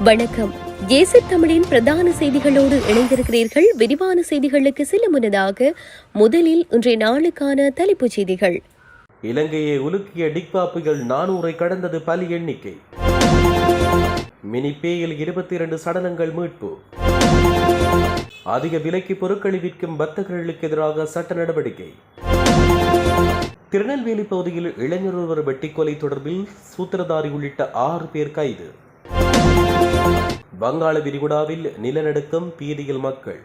வணக்கம். ஏசி தமிழின் பிரதான செய்திகளோடு இணைந்திருக்கிறீர்கள். விரிவான செய்திகளுக்கு சில முன்னதாக முதலில் இன்றைய நாளுக்கான தலைப்புச் செய்திகள். இலங்கையை உலுக்கிய டிக்பாப்புகள் நானூரை கடந்தது பலி எண்ணிக்கை. மினி பேயில் இருபத்தி இரண்டு சடலங்கள் மீட்பு. அதிக விலைக்கு பொருட்களை விற்கும் வர்த்தகர்களுக்கு எதிராக சட்ட நடவடிக்கை. திருநெல்வேலி பகுதியில் இளைஞர் ஒருவர் வெட்டிக்கொலை தொடர்பில் சூத்திரதாரி உள்ளிட்ட ஆறு பேர் கைது. வங்காள விரிகுடாவில் நிலநடுக்கம் பீதியில் மக்கள்.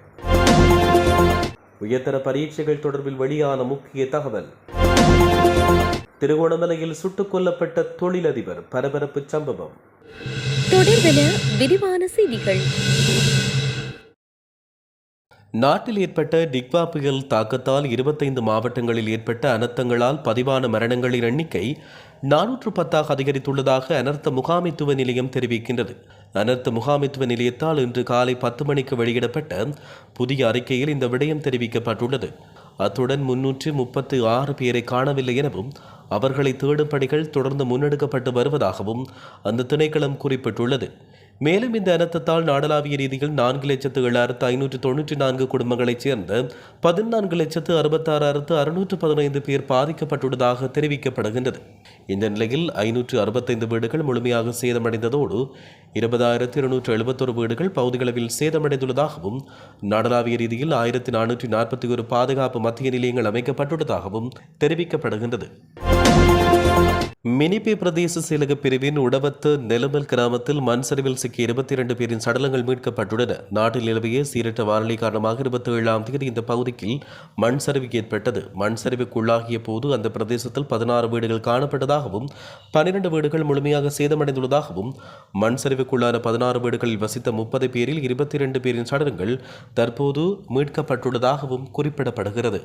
உயர்தர பரீட்சைகள் தொடர்பில் வெளியான முக்கிய தகவல். திருகோணமலையில் சுட்டுக் கொல்லப்பட்ட தொழிலதிபர் பரபரப்பு சம்பவம். தொடர்பென விரிவான செய்திகள். நாட்டில் ஏற்பட்ட டிக்வா புயல் தாக்கத்தால் இருபத்தைந்து மாவட்டங்களில் ஏற்பட்ட அனர்த்தங்களால் பதிவான மரணங்களின் எண்ணிக்கை நானூற்று பத்தாக அதிகரித்துள்ளதாக அனர்த்த முகாமைத்துவ நிலையம் தெரிவிக்கின்றது. அனர்த்த முகாமைத்துவ நிலையத்தால் இன்று காலை பத்து மணிக்கு வெளியிடப்பட்ட புதிய அறிக்கையில் இந்த விடயம் தெரிவிக்கப்பட்டுள்ளது. அத்துடன் முன்னூற்று முப்பத்து ஆறு பேரை காணவில்லை எனவும் அவர்களை தேடும் பணிகள் தொடர்ந்து முன்னெடுக்கப்பட்டு வருவதாகவும் அந்த திணைக்களம் குறிப்பிட்டுள்ளது. மேலும் இந்த அனர்த்தத்தால் நாடளாவிய ரீதியில் நான்கு லட்சத்து ஏழாயிரத்து ஐநூற்று தொண்ணூற்றி நான்கு குடும்பங்களைச் சேர்ந்த பதினான்கு லட்சத்து அறுபத்தாறாயிரத்து அறுநூற்று பதினைந்து பேர் பாதிக்கப்பட்டுள்ளதாக தெரிவிக்கப்படுகின்றது. இந்த நிலையில் ஐநூற்று அறுபத்தைந்து வீடுகள் முழுமையாக சேதமடைந்ததோடு இருபதாயிரத்து இருநூற்று எழுபத்தொரு வீடுகள் பகுதிகளவில் சேதமடைந்துள்ளதாகவும் நாடளாவிய ரீதியில் ஆயிரத்தி நானூற்றி நாற்பத்தி ஒரு பாதுகாப்பு மத்திய நிலையங்கள் அமைக்கப்பட்டுள்ளதாகவும் தெரிவிக்கப்படுகின்றது. மினிபே பிரதேச செயலக பிரிவின் உடவத்து நிலமல் கிராமத்தில் மண் சரிவில் சிக்கிய இருபத்தி இரண்டு பேரின் சடலங்கள் மீட்கப்பட்டுள்ளன. நாட்டில் நிலவிய சீரற்ற வானிலை காரணமாக இருபத்தி ஏழாம் தேதி இந்த பகுதியில் மண் சரிவு ஏற்பட்டது. மண் சரிவுக்குள்ளாகிய போது அந்த பிரதேசத்தில் பதினாறு வீடுகள் காணப்பட்டதாகவும் பன்னிரண்டு வீடுகள் முழுமையாக சேதமடைந்துள்ளதாகவும் மண் சரிவுக்குள்ளான பதினாறு வீடுகளில் வசித்த முப்பது பேரில் இருபத்தி இரண்டு பேரின் சடலங்கள் தற்போது மீட்கப்பட்டுள்ளதாகவும் குறிப்பிடப்படுகிறது.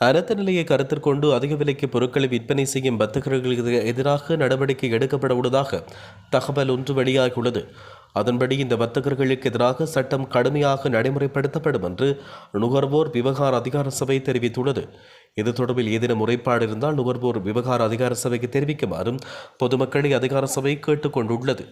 அரத்த நிலையை கருத்தில் கொண்டு அதிக விலைக்கு பொருட்களை விற்பனை செய்யும் வர்த்தகர்களுக்கு எதிராக நடவடிக்கை எடுக்கப்பட உள்ளதாக தகவல் ஒன்று வெளியாகியுள்ளது. அதன்படி இந்த வர்த்தகர்களுக்கு எதிராக சட்டம் கடுமையாக நடைமுறைப்படுத்தப்படும் என்று நுகர்வோர் விவகார அதிகார சபை தெரிவித்துள்ளது. இது தொடர்பில் ஏதேனும் முறைப்பாடு இருந்தால் நுகர்வோர் விவகார அதிகார சபைக்கு தெரிவிக்குமாறும் பொதுமக்களை அதிகார சபை கேட்டுக்கொண்டுள்ளது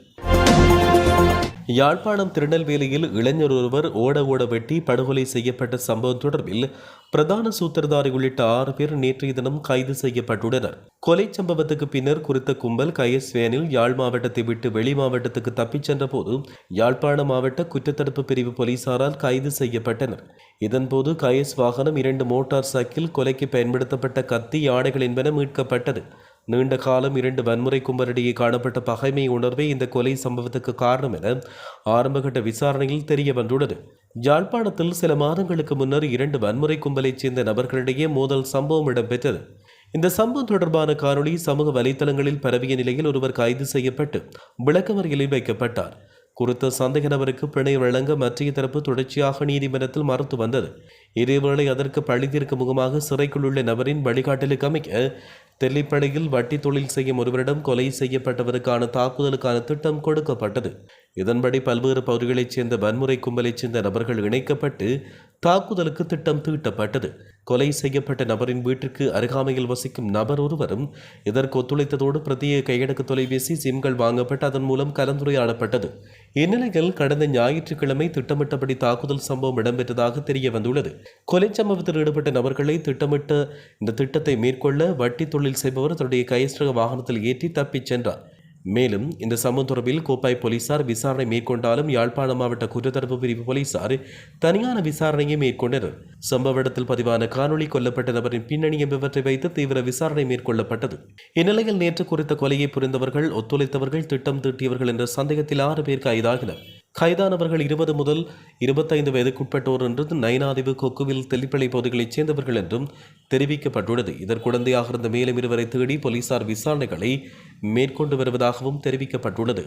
யாழ்ப்பாணம் திருநெல்வேலியில் இளைஞர் ஒருவர் ஓட ஓட வெட்டி படுகொலை செய்யப்பட்ட சம்பவம் தொடர்பில் பிரதான சூத்திரதாரி உள்ளிட்ட ஆறு பேர் நேற்றைய தினம் கைது செய்யப்பட்டுள்ளனர். கொலை சம்பவத்துக்கு பின்னர் குறித்த கும்பல் கயஸ் வேனில் யாழ் மாவட்டத்தை விட்டு வெளி மாவட்டத்துக்கு தப்பிச் சென்றபோது யாழ்ப்பாண மாவட்ட குற்றத்தடுப்பு பிரிவு போலீசாரால் கைது செய்யப்பட்டனர். இதன்போது கயஸ் வாகனம் இரண்டு மோட்டார் சைக்கிள் கொலைக்கு பயன்படுத்தப்பட்ட கத்தி யானைகள் என்பன மீட்கப்பட்டது. நீண்ட காலம் இரண்டு வன்முறை கும்பலிடையே காணப்பட்ட பகைமை உணர்வே இந்த கொலை சம்பவத்துக்கு காரணம் என ஆரம்பகட்ட விசாரணையில் தெரிய வந்துள்ளது யாழ்ப்பாணத்தில் சில மாதங்களுக்கு முன்னர் இரண்டு வன்முறை கும்பலைச் சேர்ந்த நபர்களிடையே மோதல் சம்பவம் இடம்பெற்றது. இந்த சம்பவம் தொடர்பான காணொளி சமூக வலைதளங்களில் பரவிய நிலையில் ஒருவர் கைது செய்யப்பட்டு விளக்கமறியலில் வைக்கப்பட்டார். குறித்த சந்தேக நபருக்கு பிணை வழங்க மத்திய தரப்பு தொடர்ச்சியாக நீதிமன்றத்தில் மறுத்து வந்தது. இதேவேளை அதற்கு பழி முகமாக சிறைக்குள் உள்ள நபரின் வழிகாட்டலுக்கு அமைக்க தெல்லிப்படையில் வட்டி தொழில் செய்யும் ஒருவரிடம் கொலை செய்யப்பட்டவருக்கான தாக்குதலுக்கான திட்டம் கொடுக்கப்பட்டது. இதன்படி பல்வேறு பகுதிகளைச் சேர்ந்த வன்முறை கும்பலைச் சேர்ந்த நபர்கள் இணைக்கப்பட்டு தாக்குதலுக்கு திட்டம் தீட்டப்பட்டது. கொலை செய்யப்பட்ட நபரின் வீட்டிற்கு அருகாமையில் வசிக்கும் நபர் ஒருவரும் இதற்கு ஒத்துழைத்ததோடு பிரத்யேக கையடக்கு தொலைபேசி சிம்கள் வாங்கப்பட்டு அதன் மூலம் கலந்துரையாடப்பட்டது. இந்நிலையில் கடந்த ஞாயிற்றுக்கிழமை திட்டமிட்டபடி தாக்குதல் சம்பவம் இடம்பெற்றதாக தெரிய வந்துள்ளது கொலை சம்பவத்தில் ஈடுபட்ட நபர்களை திட்டமிட்ட இந்த திட்டத்தை மேற்கொள்ள வட்டி தொழில் செய்பவர் தன்னுடைய கையஸ்ரக வாகனத்தில் ஏற்றி தப்பிச் சென்றார். மேலும் இந்த சம்பவம் தொடர்பில் கோப்பாய் போலீசார் விசாரணை மேற்கொண்டாலும் யாழ்ப்பாண மாவட்ட குற்றத்தடுப்பு பிரிவு போலீசார் தனியான விசாரணையை மேற்கொண்டனர். சம்பவ இடத்தில் பதிவான காணொளி கொல்லப்பட்ட நபரின் பின்னணி என்பவற்றை வைத்து தீவிர விசாரணை மேற்கொள்ளப்பட்டது. இந்நிலையில் நேற்று குறித்த கொலையை புரிந்தவர்கள் ஒத்துழைத்தவர்கள் திட்டம் தீட்டியவர்கள் என்ற சந்தேகத்தில் ஆறு பேர் கைதாகினர். கைதானவர்கள் இருபது முதல் இருபத்தைந்து வயதுக்குட்பட்டோர் என்றும் நயனாதிவு கொக்குவில் தெல்லிப்பளை பகுதிகளைச் சேர்ந்தவர்கள் என்றும் தெரிவிக்கப்பட்டுள்ளது. இதற்குடந்தையாக இருந்த மேலும் இருவரை தேடி போலீசார் விசாரணைகளை மேற்கொண்டு வருவதாகவும் தெரிவிக்கப்பட்டுள்ளது.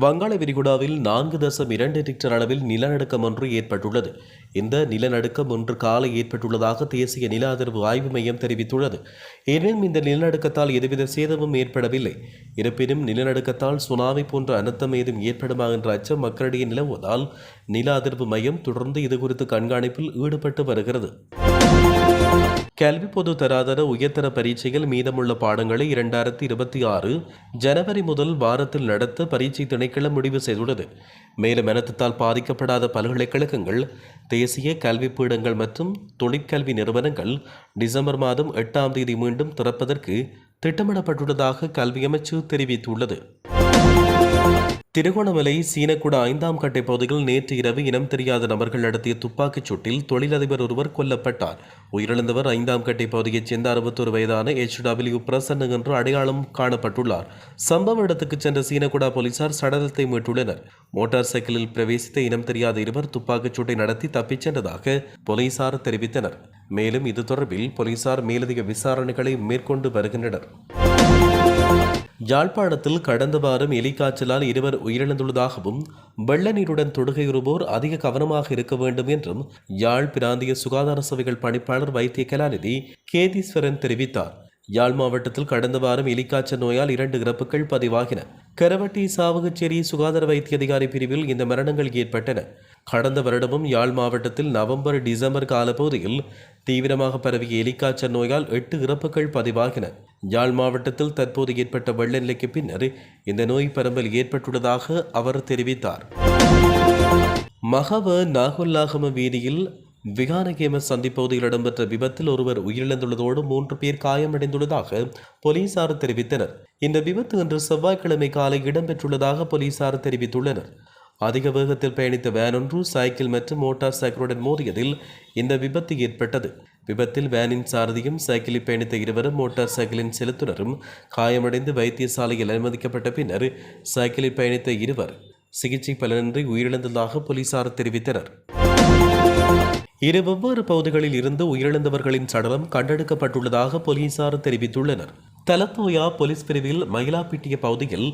வங்காள விரிகுடாவில் நான்கு தசம் இரண்டு ரிக்டர் அளவில் நிலநடுக்கம் ஒன்று ஏற்பட்டுள்ளது. இந்த நிலநடுக்கம் ஒன்று காலை ஏற்பட்டுள்ளதாக தேசிய நில அதிர்வு ஆய்வு மையம் தெரிவித்துள்ளது. எனினும் இந்த நிலநடுக்கத்தால் எதுவித சேதமும் ஏற்படவில்லை. இருப்பினும் நிலநடுக்கத்தால் சுனாமி போன்ற அனர்த்தம் ஏதும் ஏற்படுமா என்ற அச்சம் மக்களிடையே நிலவுவதால் நில அதிர்வு மையம் தொடர்ந்து இதுகுறித்து கண்காணிப்பில் ஈடுபட்டு வருகிறது. கல்வி பொது தராதர உயர்தர பரீட்சையில் மீதமுள்ள பாடங்களை இரண்டாயிரத்தி இருபத்தி ஆறு ஜனவரி முதல் வாரத்தில் நடத்த பரீட்சை திணைக்களம் முடிவு செய்துள்ளது. மேலும் அனர்த்தத்தால் பாதிக்கப்படாத பல்கலைக்கழகங்கள் தேசிய கல்வி பீடங்கள் மற்றும் தொழிற்கல்வி நிறுவனங்கள் டிசம்பர் மாதம் எட்டாம் தேதி மீண்டும் திறப்பதற்கு திட்டமிடப்பட்டுள்ளதாக கல்வி அமைச்சு தெரிவித்துள்ளது. திருகோணமலை சீனக்குட ஐந்தாம் கட்டை பகுதியில் நேற்று இரவு இனம் தெரியாத நபர்கள் நடத்திய துப்பாக்கிச் சூட்டில் தொழிலதிபர் ஒருவர் கொல்லப்பட்டார். உயிரிழந்தவர் ஐந்தாம் கட்டை பகுதியைச் சேர்ந்த அறுபத்தொரு வயதான எச் டபிள்யூ பிரசன்ன என்று அடையாளம் காணப்பட்டுள்ளார். சம்பவ இடத்துக்கு சென்ற சீனக்குடா போலீசார் சடலத்தை மீட்டுள்ளனர். மோட்டார் சைக்கிளில் பிரவேசித்த இனம் தெரியாத இருவர் துப்பாக்கிச் சூட்டை நடத்தி தப்பிச் சென்றதாக போலீசார் தெரிவித்தனர். மேலும் இது தொடர்பில் போலீசார் மேலதிக விசாரணைகளை மேற்கொண்டு வருகின்றனர். யாழ்ப்பாணத்தில் கடந்த வாரம் எலிக்காய்ச்சலால் இருவர் உயிரிழந்துள்ளதாகவும் வெள்ள நீருடன் தொடுகையுறுவோர் அதிக கவனமாக இருக்க வேண்டும் என்றும் யாழ் பிராந்திய சுகாதார சபைகள் பணிப்பாளர் வைத்திய கலாநிதி கேதீஸ்வரன் தெரிவித்தார். யாழ் மாவட்டத்தில் கடந்த வாரம் எலிக்காய்ச்சல் நோயால் இரண்டு இறப்புகள் பதிவாகின. கரவட்டி சாவகச்சேரி சுகாதார வைத்திய அதிகாரி பிரிவில் இந்த மரணங்கள் ஏற்பட்டன. கடந்த வருடமும் யாழ் மாவட்டத்தில் நவம்பர் டிசம்பர் காலப்பகுதியில் தீவிரமாக பரவிய எலிக்காய்ச்சல் நோயால் எட்டு இறப்புகள் பதிவாகின. யாழ் மாவட்டத்தில் தற்போது ஏற்பட்ட வெள்ள நிலைக்கு பின்னர் இந்த நோய் பரம்பல் ஏற்பட்டுள்ளதாக அவர் தெரிவித்தார். மகவ நாகுல்லாகம வீதியில் விகானகேம சந்திப்பகுதியில் இடம்பெற்ற விபத்தில் ஒருவர் உயிரிழந்துள்ளதோடு மூன்று பேர் காயமடைந்துள்ளதாக போலீசார் தெரிவித்தனர். இந்த விபத்து இன்று செவ்வாய்க்கிழமை காலை இடம்பெற்றுள்ளதாக போலீசார் தெரிவித்துள்ளனர். அதிக வேகத்தில் பயணித்த வேன் ஒன்று சைக்கிள் மற்றும் மோட்டார் சைக்கிளுடன் மோதியதில் இந்த விபத்து ஏற்பட்டது. விபத்தில் வேனின் சாரதியும் சைக்கிளில் பயணித்த இருவரும் மோட்டார் சைக்கிளின் செலுத்துனரும் காயமடைந்து வைத்தியசாலையில் அனுமதிக்கப்பட்ட பின்னர் சைக்கிளில் பயணித்த இருவர் சிகிச்சை பலனின்றி உயிரிழந்ததாக போலீசார் தெரிவித்தனர். இரு வெவ்வேறு பகுதிகளில் இருந்து உயிரிழந்தவர்களின் சடலம் கண்டெடுக்கப்பட்டுள்ளதாக போலீசார் தெரிவித்துள்ளனர். தலத்தோயா போலீஸ் பிரிவில் மயிலாப்பிட்டிய பகுதியில்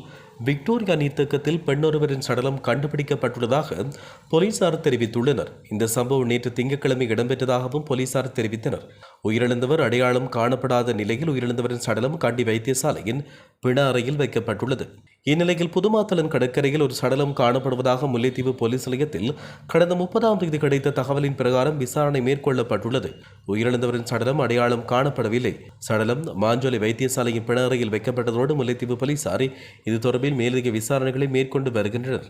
விக்டோரியா நீர்த்தக்கத்தில் பெண்ணொருவரின் சடலம் கண்டுபிடிக்கப்பட்டுள்ளதாக போலீசார் தெரிவித்துள்ளனர். இந்த சம்பவம் நேற்று திங்கட்கிழமை இடம்பெற்றதாகவும் போலீசார் தெரிவித்தனர். உயிரிழந்தவர் அடையாளம் காணப்படாத நிலையில் உயிரிழந்தவரின் சடலம் கண்டி வைத்தியசாலையின் பிண அறையில் வைக்கப்பட்டுள்ளது. இந்நிலையில் புதுமாத்தலன் கடற்கரையில் ஒரு சடலம் காணப்படுவதாக முல்லைத்தீவு போலீஸ் நிலையத்தில் கடந்த முப்பதாம் தேதி கிடைத்த தகவலின் பிரகாரம் விசாரணை மேற்கொள்ளப்பட்டுள்ளது. உயிரிழந்தவரின் சடலம் அடையாளம் காணப்படவில்லை. சடலம் மாஞ்சோலை வைத்தியசாலையின் பிணறையில் வைக்கப்பட்டதோடு முல்லைத்தீவு போலீசார் இது தொடர்பில் மேலதிக விசாரணைகளை மேற்கொண்டு வருகின்றனர்.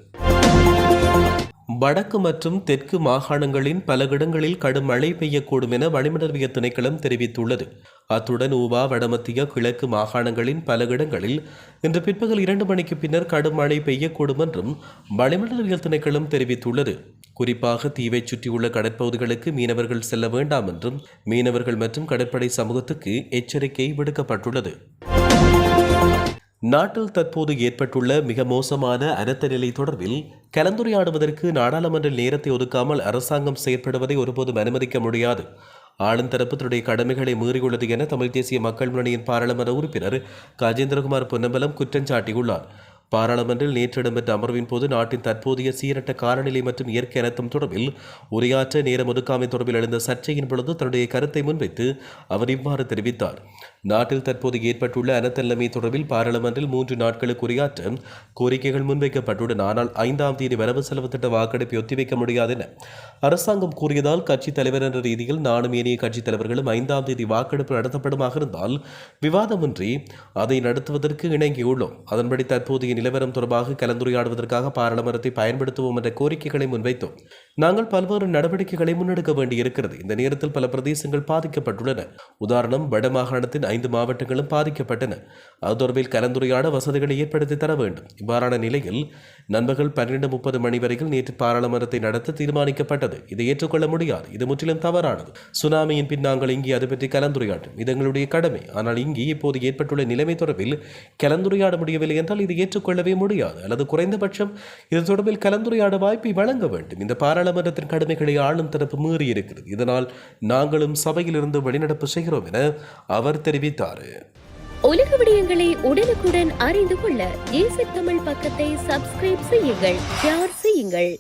வடக்கு மற்றும் தெற்கு மாகாணங்களின் பல இடங்களில் கடும் மழை பெய்யக்கூடும் என வளிமண்டலவிய திணைக்களம் தெரிவித்துள்ளது. அத்துடன் ஊவா வடமத்திய கிழக்கு மாகாணங்களின் பல இடங்களில் இன்று பிற்பகல் இரண்டு மணிக்கு பின்னர் கடும் மழை பெய்யக்கூடும் என்றும் வளிமண்டலவியல் திணைக்களம் தெரிவித்துள்ளது. குறிப்பாக தீவைச் சுற்றியுள்ள கடற்பகுதிகளுக்கு மீனவர்கள் செல்ல வேண்டாம் என்றும் மீனவர்கள் மற்றும் கடற்படை சமூகத்துக்கு எச்சரிக்கை விடுக்கப்பட்டுள்ளது. நாட்டில் தற்போது ஏற்பட்டுள்ள மிக மோசமான அனர்த்த நிலை தொடர்பில் கலந்துரையாடுவதற்கு நாடாளுமன்ற நேரத்தை ஒதுக்காமல் அரசாங்கம் செயற்படுவதை ஒருபோதும் அனுமதிக்க முடியாது. ஆளும் தரப்பு தன்னுடைய கடமைகளை மீறியுள்ளது என தமிழ் தேசிய மக்கள் முன்னணியின் பாராளுமன்ற உறுப்பினர் கஜேந்திரகுமார் பொன்னம்பலம் குற்றம் சாட்டியுள்ளார். பாராளுமன்றில் நேற்று இடம்பெற்ற அமர்வின் போது நாட்டின் தற்போதைய சீரற்ற காலநிலை மற்றும் இயற்கை அனர்த்தம் தொடர்பில் உரையாற்ற நேரம் ஒதுக்காமை தொடர்பில் எழுந்த சர்ச்சையின் பொழுது தன்னுடைய கருத்தை முன்வைத்து அவர் இவ்வாறு தெரிவித்தார். நாட்டில் தற்போது ஏற்பட்டுள்ள அனத்தல்லமை தொடர்பில் பாராளுமன்றில் மூன்று நாட்களுக்கு உரையாற்ற கோரிக்கைகள் முன்வைக்கப்பட்டுள்ளன. ஆனால் ஐந்தாம் தேதி வரவு செலவு திட்ட வாக்கெடுப்பை ஒத்திவைக்க முடியாது என அரசாங்கம் கூறியதால் கட்சித் தலைவர் என்ற ரீதியில் நானும் ஏனைய கட்சித் தலைவர்களும் ஐந்தாம் தேதி வாக்கெடுப்பு நடத்தப்படுமாக இருந்தால் விவாதமின்றி அதை நடத்துவதற்கு இணங்கியுள்ளோம். அதன்படி தற்போதைய நிலவரம் தொடர்பாக கலந்துரையாடுவதற்காக பாராளுமன்றத்தை பயன்படுத்துவோம் என்ற கோரிக்கைகளை முன்வைத்தோம். நாங்கள் பல்வேறு நடவடிக்கைகளை முன்னெடுக்க வேண்டியிருக்கிறது. இந்த நேரத்தில் பல பிரதேசங்கள் பாதிக்கப்பட்டுள்ளன. உதாரணம் வடமாகாணத்தின் ஐந்து மாவட்டங்களும் பாதிக்கப்பட்டன. அது தொடர்பில் கலந்துரையாட வசதிகளை ஏற்படுத்தி தர வேண்டும். இவ்வாறான நிலையில் நண்பர்கள் பன்னிரண்டு முப்பது மணி வரையில் நேற்று பாராளுமன்றத்தை நடத்த தீர்மானிக்கப்பட்டது. இதை ஏற்றுக்கொள்ள முடியாது. இது முற்றிலும் தவறானது. சுனாமியின் பின் நாங்கள் இங்கே அது பற்றி கலந்துரையாடும் இது எங்களுடைய கடமை. ஆனால் இங்கே இப்போது ஏற்பட்டுள்ள நிலைமை தொடர்பில் கலந்துரையாட முடியவில்லை என்றால் இதை ஏற்றுக்கொள்ளவே முடியாது. அல்லது குறைந்தபட்சம் இது தொடர்பில் கலந்துரையாட வாய்ப்பை வழங்க வேண்டும். இந்த பாராளுமன்றத்தின் கடமைகளை ஆளும் தரப்பு மீறி இருக்கிறது இதனால் நாங்களும் சபையிலிருந்து வெளிநடப்பு செய்கிறோம் என அவர் தெரிவித்தார். உலக விடயங்களை உடனுக்குடன் அறிந்து கொள்ள தமிழ் பக்கத்தை சப்ஸ்கிரைப் செய்யுங்கள் ஷேர் செய்யுங்கள்.